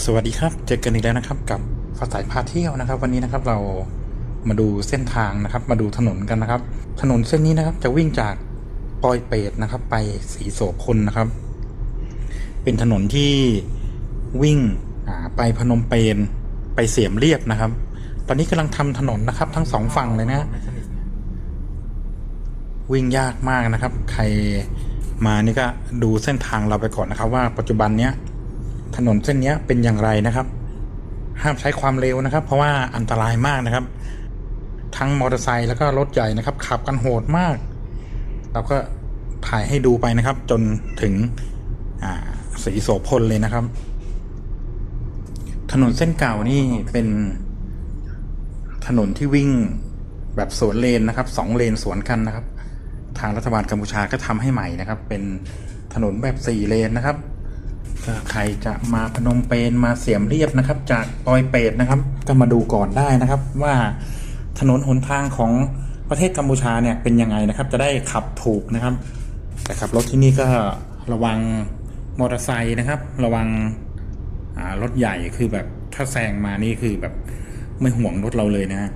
สวัสดีครับเจอกันอีกแล้วนะครับ กับฟ้าสายพาเที่ยวนะครับ วันนี้นะครับเรามาดูเส้นทางนะครับ มาดูถนนกันนะครับ ถนนเส้นนี้นะครับ จะวิ่งจากปอยเปตนะครับ ไปสีโสพลนะครับ เป็นถนนที่วิ่งไปพนมเปญไปเสียมเรียบนะครับ ตอนนี้กำลังทำถนนนะครับ ทั้งสองฝั่งเลยนะวิ่งยากมากนะครับ ใครมานี่ก็ดูเส้นทางเราไปก่อนนะครับ ว่าปัจจุบันเนี้ย ถนนเส้นนี้เป็นอย่างไรนะครับ ห้ามใช้ความเร็วนะครับ เพราะว่าอันตรายมากนะครับ ทั้งมอเตอร์ไซค์แล้วก็รถใหญ่นะครับ ขับกันโหดมาก เราก็ถ่ายให้ดูไปนะครับ จนถึงสีโสพลเลยนะครับ ถนนเส้นเก่านี่เป็นถนนที่วิ่งแบบสวนเลนนะครับสองเลนสวนกันนะครับ ทางรัฐบาลกัมพูชาก็ทำให้ใหม่นะครับ เป็นถนนแบบสี่เลนนะครับ ใครจะมาพนมเปญมาเสียมเรียบนะครับ จากปอยเปตนะครับ ก็มาดูก่อนได้นะครับ ว่าถนนหนทางของประเทศกัมพูชาเนี่ยเป็นยังไงนะครับ จะได้ขับถูกนะครับ แต่ขับรถที่นี่ก็ระวังมอเตอร์ไซค์นะครับ ระวังรถใหญ่คือแบบถ้าแซงมานี่คือแบบไม่ห่วงรถเราเลยนะฮะ